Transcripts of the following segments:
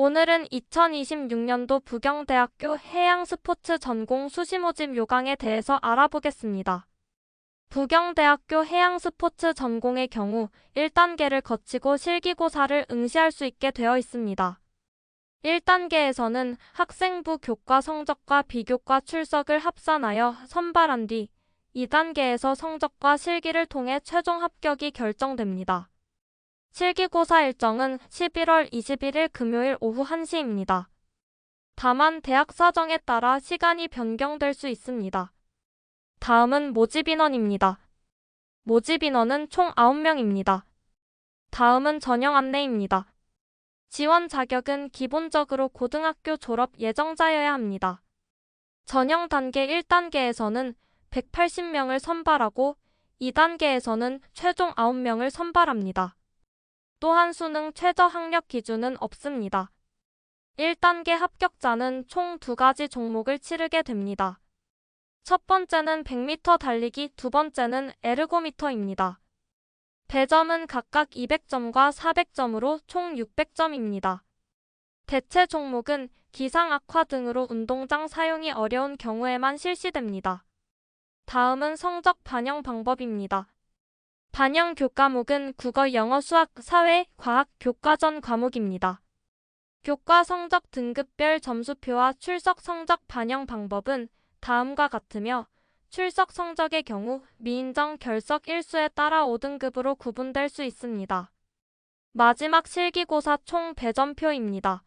오늘은 2026년도 부경대학교 해양스포츠 전공 수시 모집 요강에 대해서 알아보겠습니다. 부경대학교 해양스포츠 전공의 경우 1단계를 거치고 실기고사를 응시할 수 있게 되어 있습니다. 1단계에서는 학생부 교과 성적과 비교과 출석을 합산하여 선발한 뒤 2단계에서 성적과 실기를 통해 최종 합격이 결정됩니다. 실기고사 일정은 11월 21일 금요일 오후 1시입니다. 다만 대학 사정에 따라 시간이 변경될 수 있습니다. 다음은 모집 인원입니다. 모집 인원은 총 9명입니다. 다음은 전형 안내입니다. 지원 자격은 기본적으로 고등학교 졸업 예정자여야 합니다. 전형 단계 1단계에서는 180명을 선발하고 2단계에서는 최종 9명을 선발합니다. 또한 수능 최저 학력 기준은 없습니다. 1단계 합격자는 총 두 가지 종목을 치르게 됩니다. 첫 번째는 100m 달리기, 두 번째는 에르고미터입니다. 배점은 각각 200점과 400점으로 총 600점입니다. 대체 종목은 기상 악화 등으로 운동장 사용이 어려운 경우에만 실시됩니다. 다음은 성적 반영 방법입니다. 반영 교과목은 국어, 영어, 수학, 사회, 과학, 교과전 과목입니다. 교과 성적 등급별 점수표와 출석 성적 반영 방법은 다음과 같으며 출석 성적의 경우 미인정 결석 일수에 따라 5등급으로 구분될 수 있습니다. 마지막 실기고사 총 배점표입니다.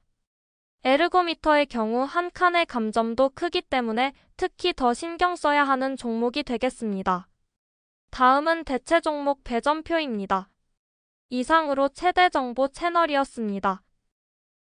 에르고미터의 경우 한 칸의 감점도 크기 때문에 특히 더 신경 써야 하는 종목이 되겠습니다. 다음은 대체 종목 배점표입니다. 이상으로 최대 정보 채널이었습니다.